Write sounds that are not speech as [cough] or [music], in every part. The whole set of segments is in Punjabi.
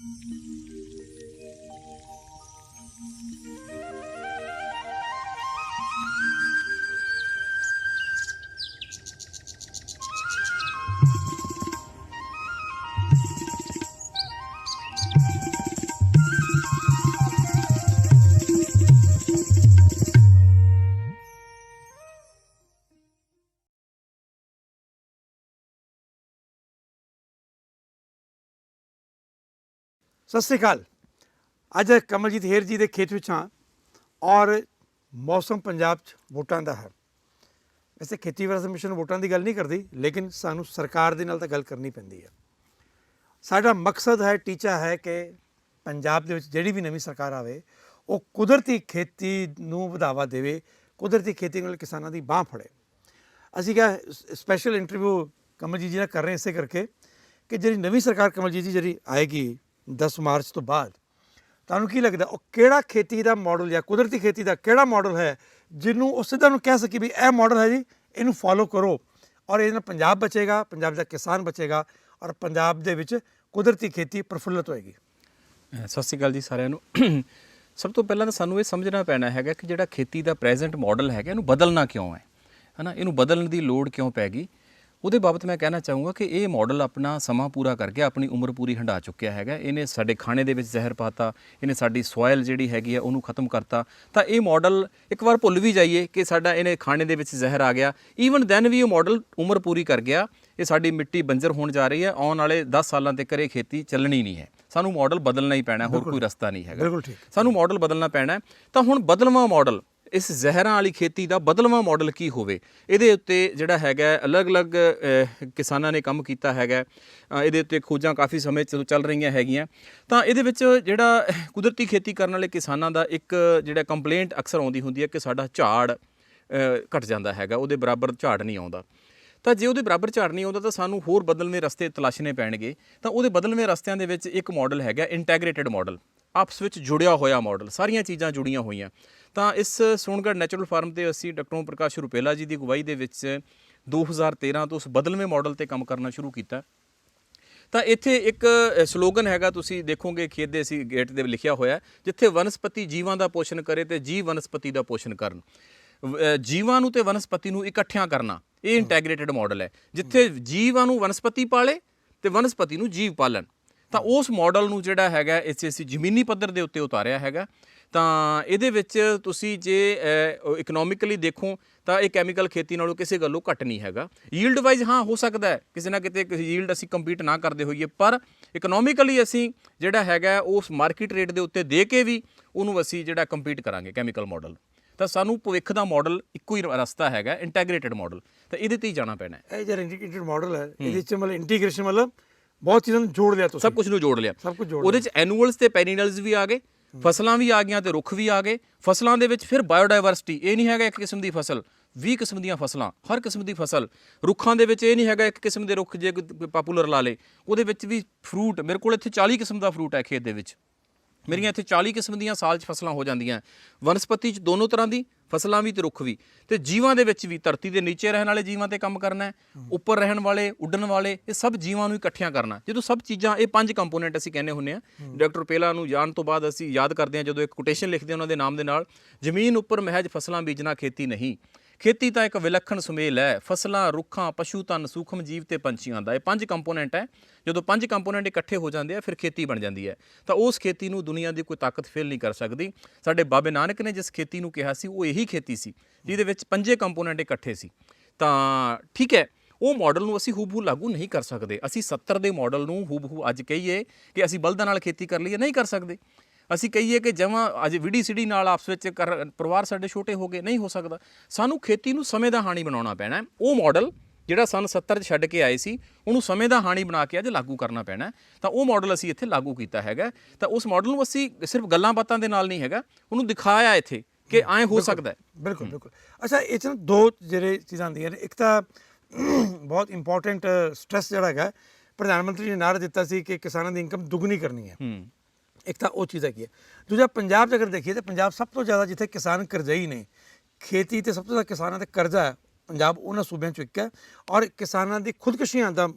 thank you ਸਤਿ ਸ੍ਰੀ ਅਕਾਲ। ਅੱਜ ਕਮਲਜੀਤ ਹੇਰ ਜੀ ਦੇ ਖੇਤ ਵਿੱਚ ਹਾਂ ਔਰ ਮੌਸਮ ਪੰਜਾਬ 'ਚ ਵੋਟਾਂ ਦਾ ਹੈ। ਵੈਸੇ ਖੇਤੀ ਵਿਕਾਸ ਮਿਸ਼ਨ ਵੋਟਾਂ ਦੀ ਗੱਲ ਨਹੀਂ ਕਰਦੀ, ਲੇਕਿਨ ਸਾਨੂੰ ਸਰਕਾਰ ਦੇ ਨਾਲ ਤਾਂ ਗੱਲ ਕਰਨੀ ਪੈਂਦੀ ਹੈ। ਸਾਡਾ ਮਕਸਦ ਹੈ, ਟੀਚਾ ਹੈ ਕਿ ਪੰਜਾਬ ਦੇ ਵਿੱਚ ਜਿਹੜੀ ਵੀ ਨਵੀਂ ਸਰਕਾਰ ਆਵੇ, ਉਹ ਕੁਦਰਤੀ ਖੇਤੀ ਨੂੰ ਵਧਾਵਾ ਦੇਵੇ, ਕੁਦਰਤੀ ਖੇਤੀ ਨਾਲ ਕਿਸਾਨਾਂ ਦੀ ਬਾਹ ਫੜੇ। ਅਸੀਂ ਕਿਹਾ ਸਪੈਸ਼ਲ ਇੰਟਰਵਿਊ ਕਮਲਜੀਤ ਜੀ ਨਾਲ ਕਰ ਰਹੇ ਇਸੇ ਕਰਕੇ ਕਿ ਜਿਹੜੀ ਨਵੀਂ ਸਰਕਾਰ ਕਮਲਜੀਤ ਜੀ, ਜਿਹੜੀ ਆਏਗੀ 10 ਮਾਰਚ ਤੋਂ ਬਾਅਦ। ਤੁਹਾਨੂੰ ਕੀ ਲੱਗਦਾ, ਉਹ ਕਿਹੜਾ ਖੇਤੀ ਦਾ ਮਾਡਲ ਜਾਂ ਕੁਦਰਤੀ ਖੇਤੀ ਦਾ ਕਿਹੜਾ ਮਾਡਲ ਹੈ ਜਿਹਨੂੰ ਉਹ ਸਿੱਧਾ ਨੂੰ ਕਹਿ ਸਕੇ ਵੀ ਇਹ ਮਾਡਲ ਹੈ ਜੀ, ਇਹਨੂੰ ਫੋਲੋ ਕਰੋ ਔਰ ਇਹਦੇ ਨਾਲ ਪੰਜਾਬ ਬਚੇਗਾ, ਪੰਜਾਬ ਦਾ ਕਿਸਾਨ ਬਚੇਗਾ ਔਰ ਪੰਜਾਬ ਦੇ ਵਿੱਚ ਕੁਦਰਤੀ ਖੇਤੀ ਪ੍ਰਫੁੱਲਤ ਹੋਏਗੀ। ਸਤਿ ਸ਼੍ਰੀ ਅਕਾਲ ਜੀ ਸਾਰਿਆਂ ਨੂੰ। [clears throat] ਸਭ ਤੋਂ ਪਹਿਲਾਂ ਤਾਂ ਸਾਨੂੰ ਇਹ ਸਮਝਣਾ ਪੈਣਾ ਹੈਗਾ ਕਿ ਜਿਹੜਾ ਖੇਤੀ ਦਾ ਪ੍ਰੈਜ਼ੈਂਟ ਮਾਡਲ ਹੈਗਾ, ਇਹਨੂੰ ਬਦਲਣਾ ਕਿਉਂ ਹੈ? ਹਨਾ, ਇਹਨੂੰ ਬਦਲਣ ਦੀ ਲੋੜ ਕਿਉਂ ਪੈ ਗਈ? ਉਹਦੇ ਬਾਬਤ ਮੈਂ ਕਹਿਣਾ ਚਾਹੂੰਗਾ ਕਿ ਇਹ ਮਾਡਲ ਆਪਣਾ ਸਮਾਂ ਪੂਰਾ ਕਰ ਗਿਆ ਆਪਣੀ ਉਮਰ ਪੂਰੀ ਹੰਡਾ ਚੁੱਕਿਆ ਹੈਗਾ। ਇਹਨੇ ਸਾਡੇ ਖਾਣੇ ਦੇ ਵਿੱਚ ਜ਼ਹਿਰ ਪਾਤਾ ਇਹਨੇ ਸਾਡੀ ਸੋਇਲ ਜਿਹੜੀ ਹੈਗੀ ਆ ਉਹਨੂੰ ਖਤਮ ਕਰਤਾ। ਤਾਂ ਇਹ ਮਾਡਲ ਇੱਕ ਵਾਰ ਭੁੱਲ ਵੀ ਜਾਈਏ ਕਿ ਸਾਡਾ ਇਹਨੇ ਖਾਣੇ ਦੇ ਵਿੱਚ ਜ਼ਹਿਰ ਆ ਗਿਆ। ਈਵਨ ਦੈਨ ਵੀ ਇਹ ਮਾਡਲ ਉਮਰ ਪੂਰੀ ਕਰ ਗਿਆ। ਇਹ ਸਾਡੀ ਮਿੱਟੀ ਬੰਜਰ ਹੋਣ ਜਾ ਰਹੀ ਹੈ। ਆਉਣ ਵਾਲੇ 10 ਸਾਲਾਂ ਤੱਕ ਇਹ ਖੇਤੀ ਚੱਲਣੀ ਨਹੀਂ ਹੈ। ਸਾਨੂੰ ਮਾਡਲ ਬਦਲਣਾ ਹੀ ਪੈਣਾ ਹੋਰ ਕੋਈ ਰਸਤਾ ਨਹੀਂ ਹੈਗਾ। ਸਾਨੂੰ ਮਾਡਲ ਬਦਲਣਾ ਪੈਣਾ। ਤਾਂ ਹੁਣ ਬਦਲਵਾਂ ਮਾਡਲ ਇਸ ਜ਼ਹਿਰਾਂ ਵਾਲੀ ਖੇਤੀ ਦਾ ਬਦਲਵਾਂ ਮਾਡਲ ਕੀ ਹੋਵੇ? ਇਹਦੇ ਉੱਤੇ ਜਿਹੜਾ ਹੈਗਾ ਅਲੱਗ-ਅਲੱਗ ਕਿਸਾਨਾਂ ਨੇ ਕੰਮ ਕੀਤਾ ਹੈਗਾ ਇਹਦੇ ਉੱਤੇ ਖੋਜਾਂ ਕਾਫੀ ਸਮੇਂ ਤੋਂ ਚੱਲ ਰਹੀਆਂ ਹੈਗੀਆਂ। ਤਾਂ ਇਹਦੇ ਵਿੱਚ ਜਿਹੜਾ ਕੁਦਰਤੀ ਖੇਤੀ ਕਰਨ ਵਾਲੇ ਕਿਸਾਨਾਂ ਦਾ ਇੱਕ ਜਿਹੜਾ ਕੰਪਲੇਂਟ ਅਕਸਰ ਆਉਂਦੀ ਹੁੰਦੀ ਹੈ ਕਿ ਸਾਡਾ ਝਾੜ ਅਹ, ਘਟ ਜਾਂਦਾ ਹੈਗਾ ਉਹਦੇ ਬਰਾਬਰ ਝਾੜ ਨਹੀਂ ਆਉਂਦਾ। ਤਾਂ ਜੇ ਉਹਦੇ ਬਰਾਬਰ ਝਾੜ ਨਹੀਂ ਆਉਂਦਾ ਤਾਂ ਸਾਨੂੰ ਹੋਰ ਬਦਲਵੇਂ ਰਸਤੇ ਤਲਾਸ਼ਣੇ ਪੈਣਗੇ। ਤਾਂ ਉਹਦੇ ਬਦਲਵੇਂ ਰਸਤਿਆਂ ਦੇ ਵਿੱਚ ਇੱਕ ਮਾਡਲ ਹੈਗਾ ਇੰਟੈਗ੍ਰੇਟਿਡ ਮਾਡਲ ਆਪਸ ਵਿੱਚ ਜੁੜਿਆ ਹੋਇਆ ਮਾਡਲ ਸਾਰੀਆਂ ਚੀਜ਼ਾਂ ਜੁੜੀਆਂ ਹੋਈਆਂ। ਤਾਂ ਇਸ ਸੋਨਗੜ ਨੈਚੁਰਲ ਫਾਰਮ ਤੇ ਅਸੀਂ ਡਾਕਟਰ ਪ੍ਰਕਾਸ਼ ਰੁਪੇਲਾ ਜੀ ਦੀ ਅਗਵਾਈ ਦੇ ਵਿੱਚ 2013 ਤੋਂ ਉਸ ਬਦਲਵੇਂ ਮਾਡਲ ਤੇ ਕੰਮ ਕਰਨਾ ਸ਼ੁਰੂ ਕੀਤਾ। ਤਾਂ ਇੱਥੇ ਇੱਕ ਸਲੋਗਨ ਹੈਗਾ ਤੁਸੀਂ ਦੇਖੋਗੇ ਖੇਤ ਦੇ ਅਸੀਂ ਗੇਟ ਦੇ ਲਿਖਿਆ ਹੋਇਆ ਜਿੱਥੇ ਵਨਸਪਤੀ ਜੀਵਾਂ ਦਾ ਪੋਸ਼ਣ ਕਰੇ ਤੇ ਜੀਵ ਵਨਸਪਤੀ ਦਾ ਪੋਸ਼ਣ ਕਰਨ। ਜੀਵਾਂ ਨੂੰ ਤੇ ਵਨਸਪਤੀ ਨੂੰ ਇਕੱਠਿਆਂ ਕਰਨਾ ਇਹ ਇੰਟੈਗ੍ਰੇਟਿਡ ਮਾਡਲ ਹੈ ਜਿੱਥੇ ਜੀਵਾਂ ਨੂੰ ਵਨਸਪਤੀ ਪਾਲੇ ਤੇ ਵਨਸਪਤੀ ਨੂੰ ਜੀਵ ਪਾਲਣ। ਤਾਂ ਉਸ ਮਾਡਲ ਨੂੰ ਜਿਹੜਾ ਹੈਗਾ ਇਸ ਅਸੀਂ ਜ਼ਮੀਨੀ ਪੱਧਰ ਦੇ ਉੱਤੇ ਉਤਾਰਿਆ ਹੈਗਾ। ਤਾਂ ਇਹਦੇ ਵਿੱਚ ਤੁਸੀਂ ਜੇ ਇਕਨੋਮਿਕਲੀ ਦੇਖੋ, ਤਾਂ ਇਹ ਕੈਮੀਕਲ ਖੇਤੀ ਨਾਲੋਂ ਕਿਸੇ ਗੱਲੋਂ ਘੱਟ ਨਹੀਂ ਹੈਗਾ। ਯੀਲਡ ਵਾਈਜ਼ ਹਾਂ, ਹੋ ਸਕਦਾ ਹੈ। ਕਿਸੇ ਨਾ ਕਿਤੇ ਯੀਲਡ ਅਸੀਂ ਕੰਪੀਟ ਨਾ ਕਰਦੇ ਹੋਈਏ, ਪਰ ਇਕਨੋਮਿਕਲੀ ਅਸੀਂ ਜਿਹੜਾ ਹੈਗਾ, ਉਸ ਮਾਰਕੀਟ ਰੇਟ ਦੇ ਉੱਤੇ ਦੇ ਕੇ ਵੀ ਉਹਨੂੰ ਅਸੀਂ ਜਿਹੜਾ ਕੰਪੀਟ ਕਰਾਂਗੇ ਕੈਮੀਕਲ ਮਾਡਲ ਤਾਂ ਸਾਨੂੰ ਭਵਿੱਖ ਦਾ ਮਾਡਲ ਇੱਕੋ ਹੀ ਰਸਤਾ ਹੈਗਾ ਇੰਟੈਗ੍ਰੇਟਿਡ ਮਾਡਲ ਤਾਂ ਇਹਦੇ ਤੇ ਹੀ ਜਾਣਾ ਪੈਣਾ ਹੈ। ਇਹ ਜਿਹੜਾ ਇੰਟੀਗ੍ਰੇਟਡ ਮਾਡਲ ਹੈ, ਇਹਦੇ 'ਚ ਮਤਲਬ ਇੰਟੀਗ੍ਰੇਸ਼ਨ ਮਤਲਬ ਬਹੁਤ ਚੀਜ਼ਾਂ ਨੂੰ ਜੋੜ ਲਿਆ ਤੁਸੀਂ। ਸਭ ਕੁਝ ਨੂੰ ਜੋੜ ਲਿਆ। ਸਭ ਕੁਝ ਜੋੜ ਉਹਦੇ ਚ ਐਨੂਅਲਸ ਤੇ ਪੈਰੀਨਲਸ ਵੀ ਆ ਗਏ ਫਸਲਾਂ ਵੀ ਆ ਗਈਆਂ ਤੇ ਰੁੱਖ ਵੀ ਆ ਗਏ। ਫਸਲਾਂ ਦੇ ਵਿੱਚ ਫਿਰ ਬਾਇਓਡਾਇਵਰਸਿਟੀ ਇਹ ਨਹੀਂ ਹੈਗਾ ਇੱਕ ਕਿਸਮ ਦੀ ਫਸਲ 20 ਕਿਸਮ ਦੀਆਂ ਫਸਲਾਂ ਹਰ ਕਿਸਮ ਦੀ ਫਸਲ। ਰੁੱਖਾਂ ਦੇ ਵਿੱਚ ਇਹ ਨਹੀਂ ਹੈਗਾ ਇੱਕ ਕਿਸਮ ਦੇ ਰੁੱਖ ਜੇ ਪਾਪੂਲਰ ਲਾ ਲੇ ਉਹਦੇ ਵਿੱਚ ਵੀ ਫਰੂਟ ਮੇਰੇ ਕੋਲ ਇੱਥੇ 40 ਕਿਸਮ ਦਾ ਫਰੂਟ ਹੈ ਖੇਤ ਦੇ ਵਿੱਚ। ਮੇਰੀਆਂ ਇੱਥੇ 40 ਕਿਸਮ ਦੀਆਂ ਸਾਲ 'ਚ ਫਸਲਾਂ ਹੋ ਜਾਂਦੀਆਂ। ਵਨਸਪਤੀ 'ਚ ਦੋਨੋਂ ਤਰ੍ਹਾਂ ਦੀ ਫਸਲਾਂ ਵੀ ਤੇ ਰੁੱਖ ਵੀ। ਤੇ ਜੀਵਾਂ ਦੇ ਵਿੱਚ ਵੀ ਧਰਤੀ ਦੇ ਨੀਚੇ ਰਹਿਣ ਵਾਲੇ ਜੀਵਾਂ ਤੇ ਕੰਮ ਕਰਨਾ ਹੈ ਉੱਪਰ ਰਹਿਣ ਵਾਲੇ ਉੱਡਣ ਵਾਲੇ ਇਹ ਸਭ ਜੀਵਾਂ ਨੂੰ ਇਕੱਠਿਆਂ ਕਰਨਾ ਜਦੋਂ ਸਭ ਚੀਜ਼ਾਂ ਇਹ ਪੰਜ ਕੰਪੋਨੈਂਟ ਅਸੀਂ ਕਹਿੰਦੇ ਹੁੰਨੇ ਆ ਡਾਕਟਰ ਪੇਲਾ ਨੂੰ ਜਾਣ ਤੋਂ ਬਾਅਦ ਅਸੀਂ ਯਾਦ ਕਰਦੇ ਹਾਂ ਜਦੋਂ ਇੱਕ ਕੋਟੇਸ਼ਨ ਲਿਖਦੇ ਉਹਨਾਂ ਦੇ ਨਾਮ ਦੇ ਨਾਲ ਜ਼ਮੀਨ ਉੱਪਰ ਮਹਿਜ ਫਸਲਾਂ ਬੀਜਣਾ ਖੇਤੀ ਨਹੀਂ। ਖੇਤੀ ਤਾਂ ਇੱਕ ਵਿਲੱਖਣ ਸੁਮੇਲ ਹੈ। ਫਸਲਾਂ, ਰੁੱਖਾਂ, ਪਸ਼ੂ ਧਨ, ਸੂਖਮ ਜੀਵ ਤੇ ਪੰਛੀਆਂ ਦਾ ਇਹ ਪੰਜ ਕੰਪੋਨੈਂਟ ਹੈ। ਜਦੋਂ ਪੰਜ ਕੰਪੋਨੈਂਟ ਇਕੱਠੇ ਹੋ ਜਾਂਦੇ ਆ, ਫਿਰ ਖੇਤੀ ਬਣ ਜਾਂਦੀ ਹੈ। ਤਾਂ ਉਸ ਖੇਤੀ ਨੂੰ ਦੁਨੀਆ ਦੀ ਕੋਈ ਤਾਕਤ ਫੇਲ ਨਹੀਂ ਕਰ ਸਕਦੀ। ਸਾਡੇ ਬਾਬੇ ਨਾਨਕ ਨੇ ਜਿਸ ਖੇਤੀ ਨੂੰ ਕਿਹਾ ਸੀ, ਉਹ ਇਹੀ ਖੇਤੀ ਸੀ, ਜਿਹਦੇ ਵਿੱਚ ਪੰਜੇ ਕੰਪੋਨੈਂਟ ਇਕੱਠੇ ਸੀ। ਤਾਂ ਠੀਕ ਹੈ, ਉਹ ਮਾਡਲ ਨੂੰ ਅਸੀਂ ਹੂਬਹੂ ਲਾਗੂ ਨਹੀਂ ਕਰ ਸਕਦੇ। ਅਸੀਂ 70 ਦੇ ਮਾਡਲ ਨੂੰ ਹੂਬਹੂ ਅੱਜ ਕਹੀਏ ਕਿ ਅਸੀਂ ਬਲਦਾਂ ਨਾਲ ਖੇਤੀ ਕਰ ਲਈਏ, ਨਹੀਂ ਕਰ ਸਕਦੇ। ਅਸੀਂ ਕਹੀਏ ਕਿ ਜਮਾਂ ਅੱਜ ਵਿੜੀ ਸਿੜੀ ਨਾਲ ਆਪਸ ਵਿੱਚ ਪਰਿਵਾਰ ਸਾਡੇ ਛੋਟੇ ਹੋ ਗਏ ਨਹੀਂ ਹੋ ਸਕਦਾ। ਸਾਨੂੰ ਖੇਤੀ ਨੂੰ ਸਮੇਂ ਦਾ ਹਾਣੀ ਬਣਾਉਣਾ ਪੈਣਾ। ਉਹ ਮਾਡਲ ਜਿਹੜਾ ਸਨ 70 ਚ ਛੱਡ ਕੇ ਆਏ ਸੀ ਉਹਨੂੰ ਸਮੇਂ ਦਾ ਹਾਣੀ ਬਣਾ ਕੇ ਅੱਜ ਲਾਗੂ ਕਰਨਾ ਪੈਣਾ। ਤਾਂ ਉਹ ਮਾਡਲ ਅਸੀਂ ਇੱਥੇ ਲਾਗੂ ਕੀਤਾ ਹੈਗਾ ਤਾਂ ਉਸ ਮਾਡਲ ਨੂੰ ਅਸੀਂ ਸਿਰਫ ਗੱਲਾਂ ਬਾਤਾਂ ਦੇ ਨਾਲ ਨਹੀਂ ਹੈਗਾ ਉਹਨੂੰ ਦਿਖਾਇਆ ਇੱਥੇ ਕਿ ਐਂ ਹੋ ਸਕਦਾ ਹੈ। ਬਿਲਕੁਲ ਬਿਲਕੁਲ। ਅੱਛਾ ਇਹ 'ਚ ਦੋ ਜਿਹੜੇ ਚੀਜ਼ਾਂ ਆਉਂਦੀਆਂ ਨੇ। ਇੱਕ ਤਾਂ [clears throat] ਬਹੁਤ ਇੰਪੋਰਟੈਂਟ ਸਟ੍ਰੈਸ ਜਿਹੜਾ ਹੈਗਾ ਪ੍ਰਧਾਨ ਮੰਤਰੀ ਨੇ ਨਾਰਾ ਦਿੱਤਾ ਸੀ ਕਿ ਕਿਸਾਨਾਂ ਦੀ ਇਨਕਮ ਦੁੱਗਣੀ ਕਰਨੀ ਹੈ। ਹੂੰ। ਇੱਕ ਤਾਂ ਉਹ ਚੀਜ਼ ਹੈਗੀ ਹੈ। ਦੂਜਾ, ਪੰਜਾਬ 'ਚ ਅਗਰ ਦੇਖੀਏ ਤਾਂ ਪੰਜਾਬ ਸਭ ਤੋਂ ਜ਼ਿਆਦਾ ਜਿੱਥੇ ਕਿਸਾਨ ਕਰਜ਼ਈ ਨੇ ਖੇਤੀ ਤੇ ਸਭ ਤੋਂ ਜ਼ਿਆਦਾ ਕਿਸਾਨਾਂ ਤੇ ਕਰਜ਼ਾ ਹੈ, ਪੰਜਾਬ ਉਹਨਾਂ ਸੂਬਿਆਂ 'ਚੋਂ ਇੱਕ ਹੈ ਔਰ ਕਿਸਾਨਾਂ ਦੀ ਖੁਦਕਸ਼ੀਆਂ ਦਾ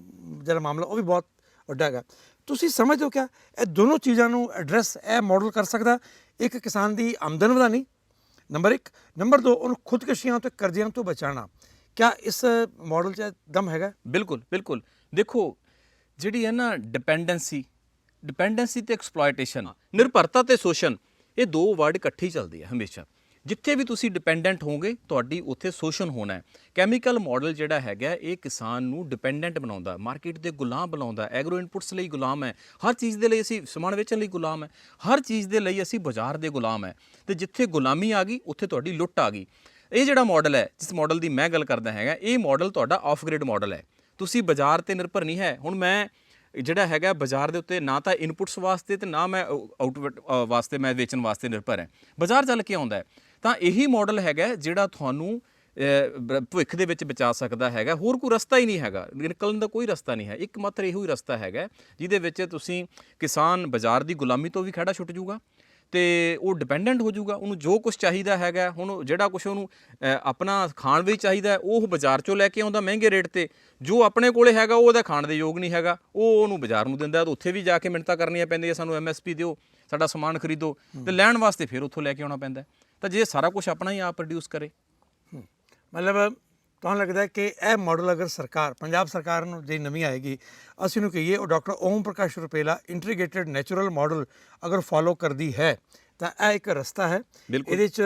ਜਿਹੜਾ ਮਾਮਲਾ ਉਹ ਵੀ ਬਹੁਤ ਵੱਡਾ ਹੈਗਾ। ਤੁਸੀਂ ਸਮਝਦੇ ਹੋ ਕਿਆ, ਇਹ ਦੋਨੋਂ ਚੀਜ਼ਾਂ ਨੂੰ ਐਡਰੈਸ ਇਹ ਮਾਡਲ ਕਰ ਸਕਦਾ, ਇੱਕ ਕਿਸਾਨ ਦੀ ਆਮਦਨ ਵਧਾਣੀ ਨੰਬਰ 1 ਨੰਬਰ 2 ਉਹਨੂੰ ਖੁਦਕਸ਼ੀਆਂ ਤੇ, ਕਰਜ਼ਿਆਂ ਤੋਂ ਬਚਾਉਣਾ। ਕਿਆ ਇਸ ਮਾਡਲ 'ਚ ਦਮ ਹੈਗਾ? ਬਿਲਕੁਲ ਬਿਲਕੁਲ। ਦੇਖੋ, ਜਿਹੜੀ ਹੈ ਨਾ ਡਿਪੈਂਡੈਂਸੀ ਡਿਪੈਂਡੈਂਸੀ ਤੇ ਐਕਸਪਲੋਇਟੇਸ਼ਨ ਨਿਰਭਰਤਾ ਤੇ ਸ਼ੋਸ਼ਣ, ਇਹ ਦੋ ਵਰਡ ਇਕੱਠੇ ਹੀ ਚੱਲਦੇ ਆ ਹਮੇਸ਼ਾ। ਜਿੱਥੇ ਵੀ ਤੁਸੀਂ ਡਿਪੈਂਡੈਂਟ ਹੋਵੋਗੇ, ਤੁਹਾਡੀ ਉੱਥੇ ਸ਼ੋਸ਼ਣ ਹੋਣਾ ਹੈ। ਕੈਮੀਕਲ ਮਾਡਲ ਜਿਹੜਾ ਹੈਗਾ, ਇਹ ਕਿਸਾਨ ਨੂੰ ਡਿਪੈਂਡੈਂਟ ਬਣਾਉਂਦਾ ਮਾਰਕੀਟ ਦੇ ਗੁਲਾਮ ਬਣਾਉਂਦਾ ਐਗਰੋ ਇਨਪੁਟਸ ਲਈ ਗੁਲਾਮ ਹੈ। ਹਰ ਚੀਜ਼ ਦੇ ਲਈ ਅਸੀਂ ਸਮਾਨ ਵੇਚਣ ਲਈ ਗੁਲਾਮ ਹੈ। ਹਰ ਚੀਜ਼ ਦੇ ਲਈ ਅਸੀਂ ਬਾਜ਼ਾਰ ਦੇ ਗੁਲਾਮ ਹੈ। ਤੇ ਜਿੱਥੇ ਗੁਲਾਮੀ ਆ ਗਈ, ਉੱਥੇ ਤੁਹਾਡੀ ਲੁੱਟ ਆ ਗਈ। ਇਹ ਜਿਹੜਾ ਮਾਡਲ ਹੈ, ਜਿਸ ਮਾਡਲ ਦੀ ਮੈਂ ਗੱਲ ਕਰਦਾ ਹੈਗਾ, ਇਹ ਮਾਡਲ ਤੁਹਾਡਾ ਆਫ ਗ੍ਰਿਡ ਮਾਡਲ ਹੈ। ਤੁਸੀਂ ਬਾਜ਼ਾਰ ਤੇ ਨਿਰਭਰ ਨਹੀਂ ਹੈ। ਹੁਣ ਮੈਂ ਜਿਹੜਾ ਹੈਗਾ ਬਾਜ਼ਾਰ ਦੇ ਉੱਤੇ ਨਾ ਤਾਂ ਇਨਪੁਟਸ ਵਾਸਤੇ ਤੇ ਨਾ ਮੈਂ ਆਊਟਪੁੱਟ ਵਾਸਤੇ, ਮੈਂ ਵੇਚਣ ਵਾਸਤੇ ਨਿਰਭਰ ਹੈ। ਬਾਜ਼ਾਰ ਚੱਲ ਕੇ ਆਉਂਦਾ ਤਾਂ ਇਹੀ ਮਾਡਲ ਹੈਗਾ ਜਿਹੜਾ ਤੁਹਾਨੂੰ ਭਵਿੱਖ ਦੇ ਵਿੱਚ ਬਚਾ ਸਕਦਾ ਹੈਗਾ। ਹੋਰ ਕੋਈ ਰਸਤਾ ਹੀ ਨਹੀਂ ਹੈਗਾ। ਨਿਕਲਣ ਦਾ ਕੋਈ ਰਸਤਾ ਨਹੀਂ ਹੈ। ਇੱਕ ਮਾਤਰ ਇਹੋ ਹੀ ਰਸਤਾ ਹੈਗਾ, ਜਿਹਦੇ ਵਿੱਚ ਤੁਸੀਂ ਕਿਸਾਨ ਬਾਜ਼ਾਰ ਦੀ ਗੁਲਾਮੀ ਤੋਂ ਵੀ ਖੜਾ ਛੁੱਟ ਜਾਊਗਾ ਤੇ ਉਹ ਡਿਪੈਂਡੈਂਟ ਹੋ ਜਾਊਗਾ ਉਹਨੂੰ ਜੋ ਕੁਝ ਚਾਹੀਦਾ ਹੈਗਾ ਹੁਣ ਜਿਹੜਾ ਕੁਝ ਉਹਨੂੰ ਆਪਣਾ ਖਾਣ ਵੀ ਚਾਹੀਦਾ ਉਹ ਬਾਜ਼ਾਰ ਚੋਂ ਲੈ ਕੇ ਆਉਂਦਾ ਮਹਿੰਗੇ ਰੇਟ ਤੇ ਜੋ ਆਪਣੇ ਕੋਲੇ ਹੈਗਾ ਉਹ ਉਹਦਾ ਖਾਣ ਦੇ ਯੋਗ ਨਹੀਂ ਹੈਗਾ ਉਹ ਉਹਨੂੰ ਬਾਜ਼ਾਰ ਨੂੰ ਦਿੰਦਾ ਤਾਂ ਉੱਥੇ ਵੀ ਜਾ ਕੇ ਮਿੰਟਾਂ ਕਰਨੀਆਂ ਪੈਂਦੀਆਂ ਸਾਨੂੰ ਐਮਐਸਪੀ ਦਿਓ ਸਾਡਾ ਸਮਾਨ ਖਰੀਦੋ ਤੇ ਲੈਣ ਵਾਸਤੇ ਫਿਰ ਉੱਥੋਂ ਲੈ ਕੇ ਆਉਣਾ ਪੈਂਦਾ। ਤਾਂ ਜੇ ਸਾਰਾ ਕੁਝ ਆਪਣਾ ਹੀ ਆਪ ਪ੍ਰੋਡਿਊਸ ਕਰੇ। ਮਤਲਬ ਤੁਹਾਨੂੰ ਲੱਗਦਾ ਕਿ ਇਹ ਮਾਡਲ ਅਗਰ ਸਰਕਾਰ ਪੰਜਾਬ ਸਰਕਾਰ ਨੂੰ ਜੇ ਨਵੀਂ ਆਏਗੀ ਅਸੀਂ ਨੂੰ ਕਹੀਏ ਉਹ doctor Om Prakash Rupela integrated natural model ਅਗਰ ਫਾਲੋ ਕਰਦੀ ਹੈ ਤਾਂ ਇਹ ਇੱਕ ਰਸਤਾ ਹੈ। ਇਹਦੇ ਚ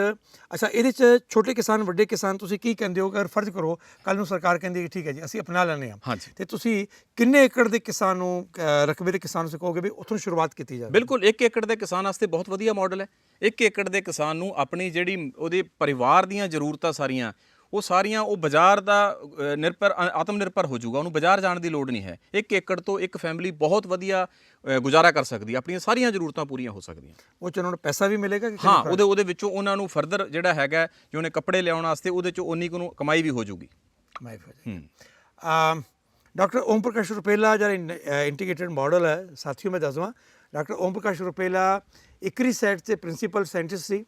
ਅੱਛਾ ਇਹਦੇ ਚ ਛੋਟੇ ਕਿਸਾਨ ਵੱਡੇ ਕਿਸਾਨ ਤੁਸੀਂ ਕੀ ਕਹਿੰਦੇ ਹੋ? ਅਗਰ ਫਰਜ਼ ਕਰੋ ਕੱਲ ਨੂੰ ਸਰਕਾਰ ਕਹਿੰਦੀ ਹੈ ਠੀਕ ਹੈ ਜੀ ਅਸੀਂ ਅਪਣਾ ਹਾਂ। ਹਾਂਜੀ। ਤੇ ਤੁਸੀਂ ਕਿੰਨੇ ਏਕੜ ਦੇ ਕਿਸਾਨ ਨੂੰ ਰਕਬੇ ਦੇ ਕਿਸਾਨ ਨੂੰ ਕਹੋਗੇ ਵੀ ਉੱਥੋਂ ਸ਼ੁਰੂਆਤ ਕੀਤੀ ਜਾਵੇ? ਬਿਲਕੁਲ 1 ਏਕੜ ਦੇ ਕਿਸਾਨ ਵਾਸਤੇ ਬਹੁਤ ਵਧੀਆ ਮਾਡਲ ਹੈ। 1 ਏਕੜ ਦੇ ਕਿਸਾਨ ਨੂੰ ਆਪਣੀ ਜਿਹੜੀ ਉਹਦੇ ਪਰਿਵਾਰ ਦੀਆਂ ਜ਼ਰੂਰਤਾਂ ਸਾਰੀਆਂ ਉਹ ਸਾਰੀਆਂ ਉਹ ਬਾਜ਼ਾਰ ਦਾ ਨਿਰਭਰ ਆਤਮ ਨਿਰਭਰ ਹੋ ਜਾਊਗਾ ਉਹਨੂੰ ਬਾਜ਼ਾਰ ਜਾਣ ਦੀ ਲੋੜ ਨਹੀਂ ਹੈ। 1 ਏਕੜ ਤੋਂ ਇੱਕ ਫੈਮਿਲੀ ਬਹੁਤ ਵਧੀਆ ਗੁਜ਼ਾਰਾ ਕਰ ਸਕਦੀ ਹੈ। ਆਪਣੀਆਂ ਸਾਰੀਆਂ ਜ਼ਰੂਰਤਾਂ ਪੂਰੀਆਂ ਹੋ ਸਕਦੀਆਂ। ਉਹ ਚ ਉਹਨਾਂ ਨੂੰ ਪੈਸਾ ਵੀ ਮਿਲੇਗਾ ਕਿ ਹਾਂ ਉਹਦੇ ਉਹਦੇ ਵਿੱਚੋਂ ਉਹਨਾਂ ਨੂੰ ਫਰਦਰ ਜਿਹੜਾ ਹੈਗਾ ਜੇ ਉਹਨੇ ਕੱਪੜੇ ਲਿਆਉਣ ਵਾਸਤੇ ਉਹਦੇ ਚੋਂ ਉਨੀ ਕੁ ਨੂੰ ਕਮਾਈ ਵੀ ਹੋ ਜਾਊਗੀ। ਮਾਈਫ ਹੋ ਹੂੰ। ਜਾਏ ਡਾਕਟਰ ਓਮ ਪ੍ਰਕਾਸ਼ ਰੁਪੇਲਾ ਜਿਹੜਾ ਇੰਟੀਗ੍ਰੇਟਡ ਮਾਡਲ ਹੈ ਸਾਥੀਓ ਮੈਂ ਦੱਸ ਦਵਾਂ doctor Om Prakash Rupela ICRISAT ਤੇ ਪ੍ਰਿੰਸੀਪਲ ਸਾਇੰਟਿਸਟ ਸੀ।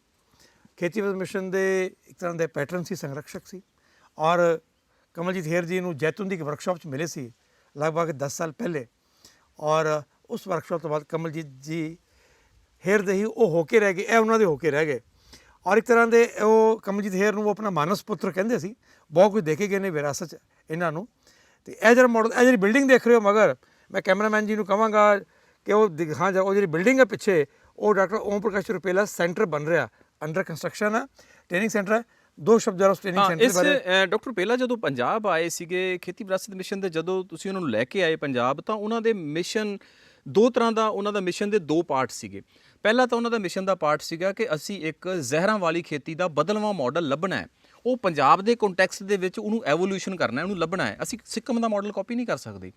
ਖੇਤੀਬਾੜੀ ਮਿਸ਼ਨ ਦੇ ਇੱਕ ਤਰ੍ਹਾਂ ਦੇ ਪੈਟਰਨ ਸੀ ਸੰਰਕਸ਼ਕ ਸੀ ਔਰ ਕਮਲਜੀਤ ਹੇਰ ਜੀ ਨੂੰ ਜੈਤੂਨ ਦੀ ਇੱਕ ਵਰਕਸ਼ਾਪ 'ਚ ਮਿਲੇ ਸੀ ਲਗਭਗ 10 ਸਾਲ ਪਹਿਲੇ ਔਰ ਉਸ ਵਰਕਸ਼ਾਪ ਤੋਂ ਬਾਅਦ ਕਮਲਜੀਤ ਜੀ ਹੇਰ ਦੇ ਹੀ ਉਹ ਹੋ ਕੇ ਰਹਿ ਗਏ, ਇਹ ਉਹਨਾਂ ਦੇ ਹੋ ਕੇ ਰਹਿ ਗਏ ਔਰ ਇੱਕ ਤਰ੍ਹਾਂ ਦੇ ਉਹ ਕਮਲਜੀਤ ਹੇਰ ਨੂੰ ਉਹ ਆਪਣਾ ਮਾਨਸ ਪੁੱਤਰ ਕਹਿੰਦੇ ਸੀ, ਬਹੁਤ ਕੁਝ ਦੇਖੇ ਗਏ ਨੇ ਵਿਰਾਸਤ 'ਚ ਇਹਨਾਂ ਨੂੰ ਤੇ ਇਹ ਜਿਹੜਾ ਮਾਡਲ ਇਹ ਜਿਹੜੀ ਬਿਲਡਿੰਗ ਦੇਖ ਰਹੇ ਹੋ ਮਗਰ, ਮੈਂ ਕੈਮਰਾਮੈਨ ਜੀ ਨੂੰ ਕਹਾਂਗਾ ਕਿ ਉਹ ਦਿਖਾ ਜਾ, ਉਹ ਜਿਹੜੀ ਬਿਲਡਿੰਗ ਹੈ ਪਿੱਛੇ, ਉਹ ਡਾਕਟਰ ਓਮ ਪ੍ਰਕਾਸ਼ ਰੁਪੇਲਾ ਸੈਂਟਰ ਬਣ ਰਿਹਾ। ਅੰਡਰ ਕੰਸਟਰਕਸ਼ਨ ਹੈ ਟ੍ਰੇਨਿੰਗ ਸੈਂਟਰ ਹੈ ਦੋ ਸ਼ਬਦ ਜਰਾ ਉਸ ਟ੍ਰੇਨਿੰਗ ਸੈਂਟਰ ਬਾਰੇ। ਡਾਕਟਰ ਪਹਿਲਾ ਜਦੋਂ ਪੰਜਾਬ ਆਏ ਸੀਗੇ ਖੇਤੀ ਵਿਰਾਸਤ ਮਿਸ਼ਨ ਦੇ ਜਦੋਂ ਤੁਸੀਂ ਉਹਨਾਂ ਨੂੰ ਲੈ ਕੇ ਆਏ ਪੰਜਾਬ ਤਾਂ ਉਹਨਾਂ ਦੇ ਮਿਸ਼ਨ ਦੋ ਤਰ੍ਹਾਂ ਦਾ ਉਹਨਾਂ ਦਾ ਮਿਸ਼ਨ ਦੇ ਦੋ ਪਾਰਟ ਸੀਗੇ। ਪਹਿਲਾ ਤਾਂ ਉਹਨਾਂ ਦਾ ਮਿਸ਼ਨ ਦਾ ਪਾਰਟ ਸੀਗਾ ਕਿ ਅਸੀਂ ਇੱਕ ਜ਼ਹਿਰਾਂ ਵਾਲੀ ਖੇਤੀ ਦਾ ਬਦਲਵਾਂ ਮਾਡਲ ਲੱਭਣਾ ਹੈ। ਉਹ ਪੰਜਾਬ ਦੇ ਕੰਟੈਕਸਟ ਦੇ ਵਿੱਚ ਉਹਨੂੰ ਐਵੋਲੂਸ਼ਨ ਕਰਨਾ ਹੈ ਉਹਨੂੰ ਲੱਭਣਾ ਹੈ। ਅਸੀਂ ਸਿੱਕਮ ਦਾ ਮਾਡਲ ਕਾਪੀ ਨਹੀਂ ਕਰ ਸਕਦੇ।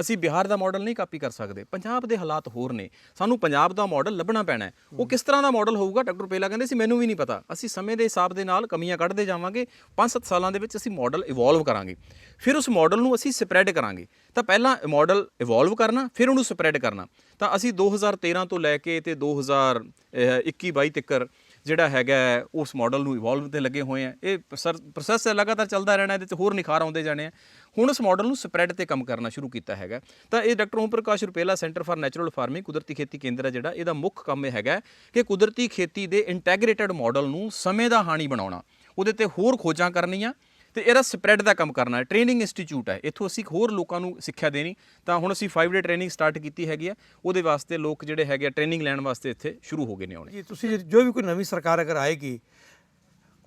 ਅਸੀਂ ਬਿਹਾਰ ਦਾ ਮਾਡਲ ਨਹੀਂ ਕਾਪੀ ਕਰ ਸਕਦੇ। ਪੰਜਾਬ ਦੇ ਹਾਲਾਤ ਹੋਰ ਨੇ। ਸਾਨੂੰ ਪੰਜਾਬ ਦਾ ਮਾਡਲ ਲੱਭਣਾ ਪੈਣਾ ਉਹ ਕਿਸ ਤਰ੍ਹਾਂ ਦਾ ਮਾਡਲ ਹੋਊਗਾ, ਡਾਕਟਰ ਪੇਲਾ ਕਹਿੰਦੇ ਸੀ, ਮੈਨੂੰ ਵੀ ਨਹੀਂ ਪਤਾ। ਅਸੀਂ ਸਮੇਂ ਦੇ ਹਿਸਾਬ ਦੇ ਨਾਲ ਕਮੀਆਂ ਕੱਢਦੇ ਜਾਵਾਂਗੇ। 5-7 ਸਾਲਾਂ ਦੇ ਵਿੱਚ ਅਸੀਂ ਮਾਡਲ ਇਵੋਲਵ ਕਰਾਂਗੇ। ਫਿਰ ਉਸ ਮਾਡਲ ਨੂੰ ਅਸੀਂ ਸਪਰੈਡ ਕਰਾਂਗੇ। ਤਾਂ ਪਹਿਲਾਂ ਮਾਡਲ ਇਵੋਲਵ ਕਰਨਾ, ਫਿਰ ਉਹਨੂੰ ਸਪਰੈਡ ਕਰਨਾ। ਤਾਂ ਅਸੀਂ 2013 ਤੋਂ ਲੈ ਕੇ ਤੇ 2021 22 ਤੱਕ ਜਿਹੜਾ ਹੈਗਾ ਉਸ ਮਾਡਲ ਨੂੰ ਇਵੋਲਵ ਤੇ ਲੱਗੇ ਹੋਏ ਆ। ਇਹ ਪ੍ਰੋਸੈਸ ਲਗਾਤਾਰ ਚੱਲਦਾ ਰਹਿਣਾ, ਇਹਦੇ ਚ ਹੋਰ ਨਿਖਾਰ ਆਉਂਦੇ ਜਾਣੇ ਆ। ਹੁਣ ਉਸ ਮਾਡਲ ਨੂੰ ਸਪਰੈਡ ਤੇ ਕੰਮ ਕਰਨਾ ਸ਼ੁਰੂ ਕੀਤਾ ਹੈਗਾ। ਤਾਂ ਇਹ doctor Om Prakash Rupela centre for natural farming ਕੁਦਰਤੀ ਖੇਤੀ ਕੇਂਦਰ ਹੈ ਜਿਹੜਾ, ਇਹਦਾ ਮੁੱਖ ਕੰਮ ਇਹ ਹੈਗਾ ਕਿ ਕੁਦਰਤੀ ਖੇਤੀ ਦੇ ਇੰਟੈਗ੍ਰੇਟਡ ਮਾਡਲ ਨੂੰ ਸਮੇਂ ਦਾ ਹਾਣੀ ਬਣਾਉਣਾ। ਉਹਦੇ ਤੇ ਹੋਰ ਖੋਜਾਂ ਕਰਨੀਆਂ ਤੇ ਇਹਦਾ ਸਪਰੈਡ ਦਾ ਕੰਮ ਕਰਨਾ ਹੈ। ਟ੍ਰੇਨਿੰਗ ਇੰਸਟੀਚਿਊਟ ਹੈ। ਇੱਥੋਂ ਅਸੀਂ ਹੋਰ ਲੋਕਾਂ ਨੂੰ ਸਿੱਖਿਆ ਦੇਣੀ। ਤਾਂ ਹੁਣ ਅਸੀਂ 5 ਡੇ ਟ੍ਰੇਨਿੰਗ ਸਟਾਰਟ ਕੀਤੀ ਹੈਗੀ ਆ। ਉਹਦੇ ਵਾਸਤੇ ਲੋਕ ਜਿਹੜੇ ਹੈਗੇ ਟ੍ਰੇਨਿੰਗ ਲੈਣ ਵਾਸਤੇ ਇੱਥੇ ਸ਼ੁਰੂ ਹੋ ਗਏ ਨੇ ਆਉਣੇ ਜੀ ਤੁਸੀਂ ਜੇ- ਜੋ ਵੀ ਕੋਈ ਨਵੀਂ ਸਰਕਾਰ ਅਗਰ ਆਏਗੀ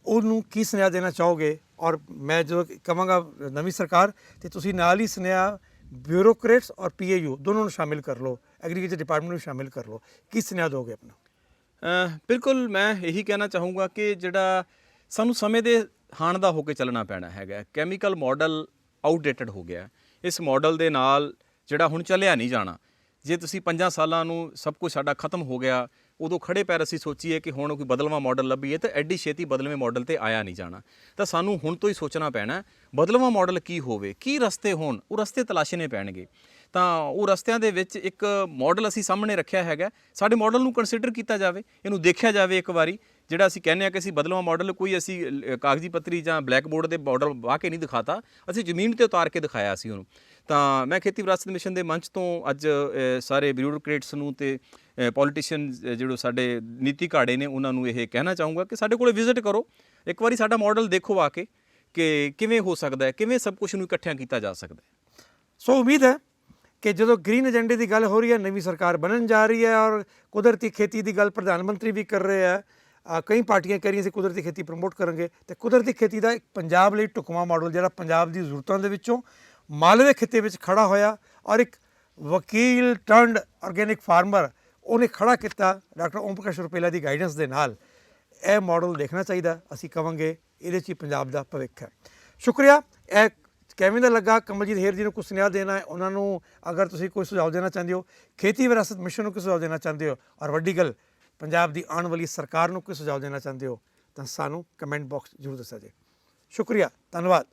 ਉਹਨੂੰ ਕੀ ਸੁਨੇਹਾ ਦੇਣਾ ਚਾਹੋਗੇ? ਔਰ ਮੈਂ ਜਦੋਂ ਕਹਾਂਗਾ ਨਵੀਂ ਸਰਕਾਰ ਤੇ ਤੁਸੀਂ ਨਾਲ ਹੀ ਸੁਨੇਹਾ ਬਿਊਰੋਕਰੇਟਸ ਔਰ ਪੀਏਯੂ ਦੋਨੋਂ ਨੂੰ ਸ਼ਾਮਿਲ ਕਰ ਲਓ। ਐਗਰੀਕਲਚਰ ਡਿਪਾਰਟਮੈਂਟ ਨੂੰ ਸ਼ਾਮਿਲ ਕਰ ਲਓ। ਕੀ ਸੁਨੇਹਾ ਦੋਗੇ ਆਪਣਾ? ਬਿਲਕੁਲ ਮੈਂ ਇਹੀ ਕਹਿਣਾ ਚਾਹੂੰਗਾ ਕਿ ਜਿਹੜਾ ਸਾਨੂੰ ਸਮੇਂ ਦੇ ਹਾਣਦਾ ਹੋ ਕੇ ਚੱਲਣਾ ਪੈਣਾ ਹੈਗਾ। ਕੈਮੀਕਲ ਮਾਡਲ ਆਊਟਡੇਟਡ ਹੋ ਗਿਆ। ਇਸ ਮਾਡਲ ਦੇ ਨਾਲ ਜਿਹੜਾ ਹੁਣ ਚੱਲਿਆ ਨਹੀਂ ਜਾਣਾ। ਜੇ ਤੁਸੀਂ 5 ਸਾਲਾਂ ਨੂੰ ਸਭ ਕੁਝ ਸਾਡਾ ਖਤਮ ਹੋ ਗਿਆ, ਉਦੋਂ ਖੜੇ ਪੈਰ ਅਸੀਂ ਸੋਚੀਏ ਕਿ ਹੁਣ ਕੋਈ ਬਦਲਵਾਂ ਮਾਡਲ ਲੱਭੀਏ ਤਾਂ ਐਡੀ ਛੇਤੀ ਬਦਲਵੇਂ ਮਾਡਲ ਤੇ ਆਇਆ ਨਹੀਂ ਜਾਣਾ। ਤਾਂ ਸਾਨੂੰ ਹੁਣ ਤੋਂ ਹੀ ਸੋਚਣਾ ਪੈਣਾ, ਬਦਲਵਾਂ ਮਾਡਲ ਕੀ ਹੋਵੇ? ਕੀ ਰਸਤੇ ਹੋਣ? ਉਹ ਰਸਤੇ ਤਲਾਸ਼ਣੇ ਪੈਣਗੇ। ਤਾਂ ਉਹ ਰਸਤਿਆਂ ਦੇ ਵਿੱਚ ਇੱਕ ਮਾਡਲ ਅਸੀਂ ਸਾਹਮਣੇ ਰੱਖਿਆ ਹੈਗਾ। ਸਾਡੇ ਮਾਡਲ ਨੂੰ ਕੰਸੀਡਰ ਕੀਤਾ ਜਾਵੇ, ਇਹਨੂੰ ਦੇਖਿਆ ਜਾਵੇ ਇੱਕ ਵਾਰੀ। ਜਿਹੜਾ ਅਸੀਂ ਕਹਿੰਦੇ ਆ ਕਿ ਅਸੀਂ ਬਦਲਵਾਂ ਮਾਡਲ ਕੋਈ ਅਸੀਂ ਕਾਗਜ਼ੀ ਪੱਤਰੀ ਜਾਂ ਬਲੈਕ ਬੋਰਡ ਦੇ ਮਾਡਲ ਵਾਹ ਕੇ ਨਹੀਂ ਦਿਖਾਤਾ, ਅਸੀਂ ਜ਼ਮੀਨ ਤੇ ਉਤਾਰ ਕੇ ਦਿਖਾਇਆ ਸੀ ਉਹਨੂੰ। ਤਾਂ ਮੈਂ ਖੇਤੀ ਵਿਰਾਸਤ ਮਿਸ਼ਨ ਦੇ ਮੰਚ ਤੋਂ ਅੱਜ ਸਾਰੇ ਬਿਊਰੋਕ੍ਰੇਟਸ ਨੂੰ ਤੇ ਪੋਲੀਟੀਸ਼ੀਅਨ ਜਿਹੜੇ ਸਾਡੇ ਨੀਤੀ ਘਾੜੇ ਨੇ, ਉਹਨਾਂ ਨੂੰ ਇਹ ਕਹਿਣਾ ਚਾਹੂੰਗਾ ਕਿ ਸਾਡੇ ਕੋਲੇ ਵਿਜ਼ਿਟ ਕਰੋ। ਇੱਕ ਵਾਰੀ ਸਾਡਾ ਮਾਡਲ ਦੇਖੋ ਆ ਕੇ ਕਿ ਕਿਵੇਂ ਹੋ ਸਕਦਾ ਹੈ, ਕਿਵੇਂ ਸਭ ਕੁਝ ਨੂੰ ਇਕੱਠਿਆਂ ਕੀਤਾ ਜਾ ਸਕਦਾ ਹੈ। ਸੋ ਉਮੀਦ ਹੈ ਕਿ ਜਦੋਂ ਗ੍ਰੀਨ ਏਜੰਡੇ ਦੀ ਗੱਲ ਹੋ ਰਹੀ ਹੈ, ਨਵੀਂ ਸਰਕਾਰ ਬਣਨ ਜਾ ਰਹੀ ਹੈ ਔਰ ਕੁਦਰਤੀ ਖੇਤੀ ਦੀ ਗੱਲ ਪ੍ਰਧਾਨ ਮੰਤਰੀ ਵੀ ਕਰ ਰਹੇ ਹੈ ਕਈ ਪਾਰਟੀਆਂ ਕਹਿ ਰਹੀਆਂ ਸੀ ਕੁਦਰਤੀ ਖੇਤੀ ਪ੍ਰਮੋਟ ਕਰਾਂਗੇ ਤੇ ਕੁਦਰਤੀ ਖੇਤੀ ਦਾ ਇੱਕ ਪੰਜਾਬ ਲਈ ਢੁਕਵਾਂ ਮਾਡਲ ਜਿਹੜਾ ਪੰਜਾਬ ਦੀ ਜ਼ਰੂਰਤਾਂ ਦੇ ਵਿੱਚੋਂ ਮਾਲਵੇ ਖਿੱਤੇ ਵਿੱਚ ਖੜਾ ਹੋਇਆ ਔਰ ਇੱਕ ਵਕੀਲ ਟਰਨਡ ਆਰਗੇਨਿਕ ਫਾਰਮਰ ਉਹਨੇ ਖੜਾ ਕੀਤਾ ਡਾਕਟਰ ਓਮ ਪ੍ਰਕਾਸ਼ ਰੁਪੇਲਾ ਦੀ ਗਾਈਡੈਂਸ ਦੇ ਨਾਲ। ਇਹ ਮਾਡਲ ਦੇਖਣਾ ਚਾਹੀਦਾ, ਅਸੀਂ ਕਵਾਂਗੇ ਇਹਦੇ 'ਚ ਹੀ ਪੰਜਾਬ ਦਾ ਭਵਿੱਖ ਹੈ। ਸ਼ੁਕਰੀਆ, ਇਹ ਕਿਵੇਂ ਦਾ ਲੱਗਾ? ਕਮਲਜੀਤ ਹੇਰ ਜੀ ਨੂੰ ਕੁਝ ਸੁਨੇਹਾ ਦੇਣਾ ਹੈ? ਉਹਨਾਂ ਨੂੰ ਅਗਰ ਤੁਸੀਂ ਕੋਈ ਸੁਝਾਅ ਦੇਣਾ ਚਾਹੁੰਦੇ ਹੋ, ਖੇਤੀ ਵਿਰਾਸਤ ਮਿਸ਼ਨ ਨੂੰ ਕੋਈ ਸੁਝਾਅ ਦੇਣਾ ਚਾਹੁੰਦੇ ਹੋ? ਔਰ ਵੱਡੀ ਗੱਲ ਪੰਜਾਬ ਦੀ ਆਉਣ ਵਾਲੀ ਸਰਕਾਰ ਨੂੰ ਕੋਈ ਸੁਝਾਅ ਦੇਣਾ ਚਾਹੁੰਦੇ ਹੋ ਤਾਂ ਸਾਨੂੰ ਕਮੈਂਟ ਬਾਕਸ ਜ਼ਰੂਰ ਦੱਸਿਆ ਜੀ ਸ਼ੁਕਰੀਆ, ਧੰਨਵਾਦ।